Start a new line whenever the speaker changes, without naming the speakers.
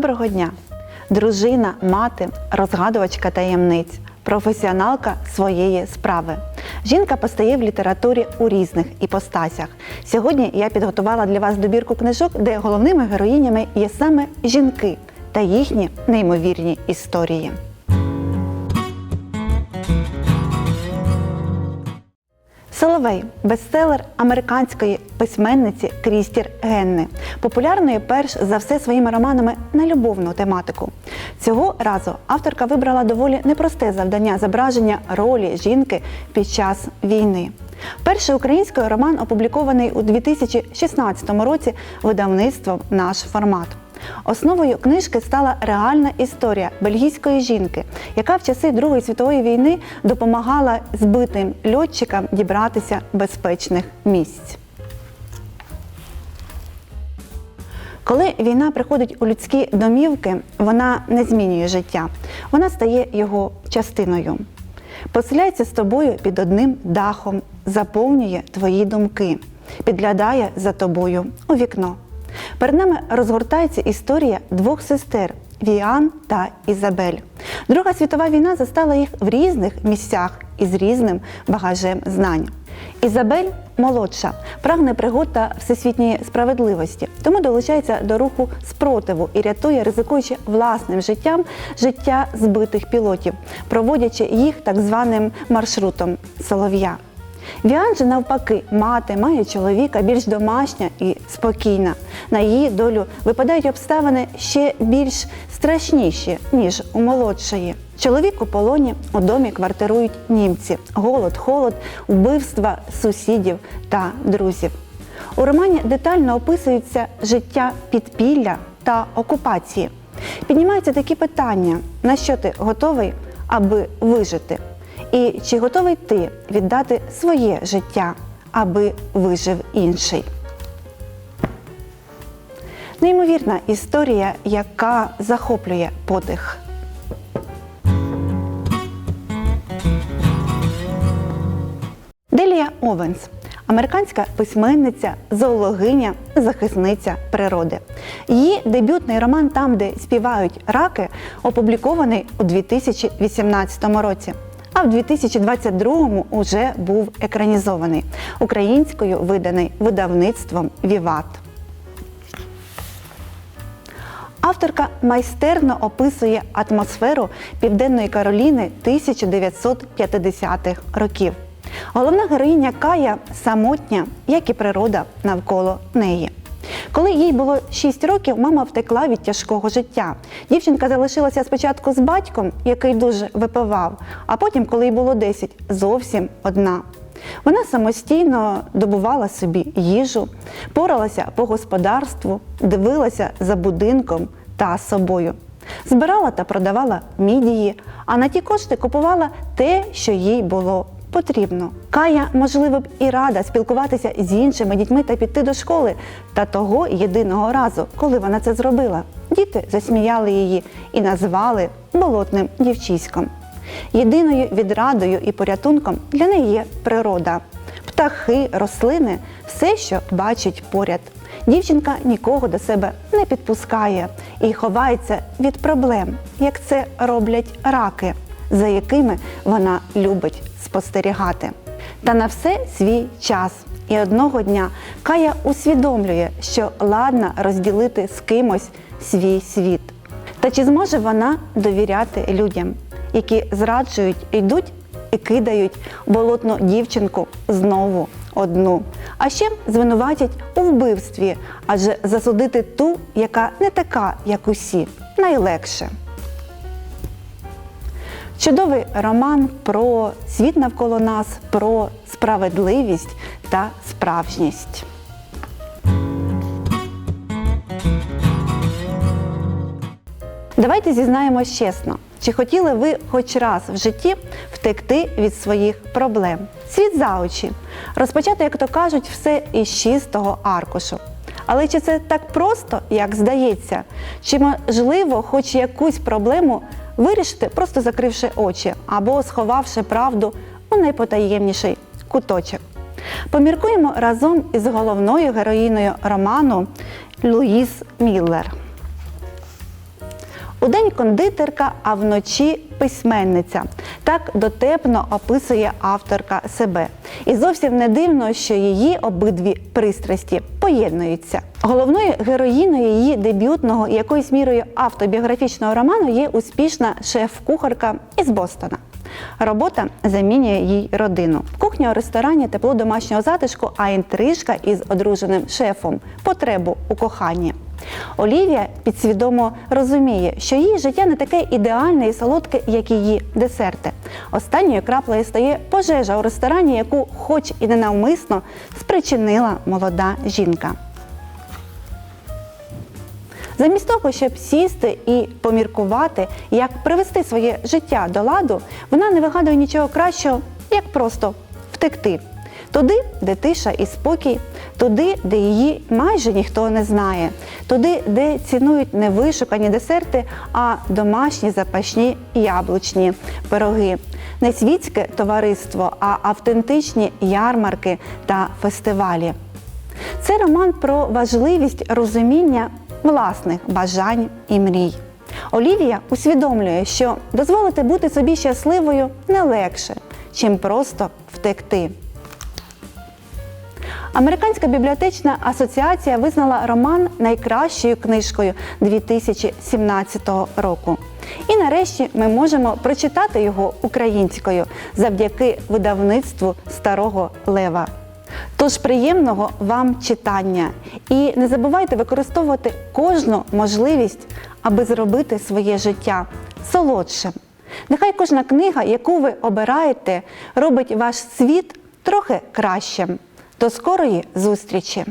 Доброго дня! Дружина, мати, розгадувачка таємниць, професіоналка своєї справи. Жінка постає в літературі у різних іпостасях. Сьогодні я підготувала для вас добірку книжок, де головними героїнями є саме жінки та їхні неймовірні історії. Соловей бестселер американської письменниці Крістір Генни, популярної перш за все своїми романами на любовну тематику. Цього разу авторка вибрала доволі непросте завдання зображення ролі жінки під час війни. Перший український роман опублікований у 2016 році видавництвом наш формат. Основою книжки стала реальна історія бельгійської жінки, яка в часи Другої світової війни допомагала збитим льотчикам дібратися безпечних місць. Коли війна приходить у людські домівки, вона не змінює життя, вона стає його частиною. Поселяється з тобою під одним дахом, заповнює твої думки, підглядає за тобою у вікно. Перед нами розгортається історія двох сестер Віан та Ізабель. Друга світова війна застала їх в різних місцях і з різним багажем знань. Ізабель молодша, прагне пригод та всесвітньої справедливості, тому долучається до руху спротиву і рятує, ризикуючи власним життям життя збитих пілотів, проводячи їх так званим маршрутом Солов'я. Віан же навпаки, мати має чоловіка більш домашня і спокійна. На її долю випадають обставини ще більш страшніші, ніж у молодшої. Чоловік у полоні у домі квартирують німці, голод, холод, вбивства сусідів та друзів. У романі детально описується життя підпілля та окупації. Піднімаються такі питання: на що ти готовий, аби вижити? І чи готовий ти віддати своє життя, аби вижив інший? Неймовірна історія, яка захоплює подих. Делія Овенс американська письменниця, зоологиня, захисниця природи. Її дебютний роман Там, де співають раки, опублікований у 2018 році. А в 2022-му уже був екранізований українською виданий видавництвом Віват. Авторка майстерно описує атмосферу Південної Кароліни 1950-х років. Головна героїня Кая самотня, як і природа навколо неї. Коли їй було 6 років, мама втекла від тяжкого життя. Дівчинка залишилася спочатку з батьком, який дуже випивав, а потім, коли їй було 10, зовсім одна. Вона самостійно добувала собі їжу, поралася по господарству, дивилася за будинком та собою. Збирала та продавала мідії, а на ті кошти купувала те, що їй було потрібно. Кая, можливо, б і рада спілкуватися з іншими дітьми та піти до школи, та того єдиного разу, коли вона це зробила. Діти засміяли її і назвали болотним дівчиськом. Єдиною відрадою і порятунком для неї є природа, птахи, рослини, все, що бачить поряд. Дівчинка нікого до себе не підпускає і ховається від проблем, як це роблять раки, за якими вона любить спостерігати. Та на все свій час. І одного дня Кая усвідомлює, що ладна розділити з кимось свій світ. Та чи зможе вона довіряти людям, які зраджують, йдуть і кидають болотну дівчинку знову одну, а ще звинуватять у вбивстві, адже засудити ту, яка не така, як усі, найлегше. Чудовий роман про світ навколо нас, про справедливість та справжність. Давайте зізнаємось чесно, чи хотіли ви хоч раз в житті втекти від своїх проблем? Світ за очі, розпочати, як то кажуть, все із чистого аркушу. Але чи це так просто, як здається? Чи можливо хоч якусь проблему вирішити, просто закривши очі або сховавши правду у найпотаємніший куточок? Поміркуємо разом із головною героїною роману Луїс Міллер. Удень кондитерка, а вночі письменниця. Так дотепно описує авторка себе. І зовсім не дивно, що її обидві пристрасті поєднуються. Головною героїною її дебютного і якоюсь мірою автобіографічного роману є успішна шеф-кухарка із Бостона. Робота замінює їй родину. Кухня у ресторані, тепло домашнього затишку, а інтрижка із одруженим шефом потребу у коханні. Олівія підсвідомо розуміє, що її життя не таке ідеальне і солодке, як її десерти. Останньою краплею стає пожежа у ресторані, яку, хоч і ненавмисно, спричинила молода жінка. Замість того, щоб сісти і поміркувати, як привести своє життя до ладу, вона не вигадує нічого кращого, як просто втекти. Туди, де тиша і спокій, туди, де її майже ніхто не знає, туди, де цінують не вишукані десерти, а домашні запашні яблучні пироги, не світське товариство, а автентичні ярмарки та фестивалі. Це роман про важливість розуміння власних бажань і мрій. Олівія усвідомлює, що дозволити бути собі щасливою не легше, чим просто втекти. Американська бібліотечна асоціація визнала роман найкращою книжкою 2017 року. І нарешті ми можемо прочитати його українською завдяки видавництву Старого Лева. Тож приємного вам читання і не забувайте використовувати кожну можливість, аби зробити своє життя солодшим. Нехай кожна книга, яку ви обираєте, робить ваш світ трохи кращим. До скорої зустрічі!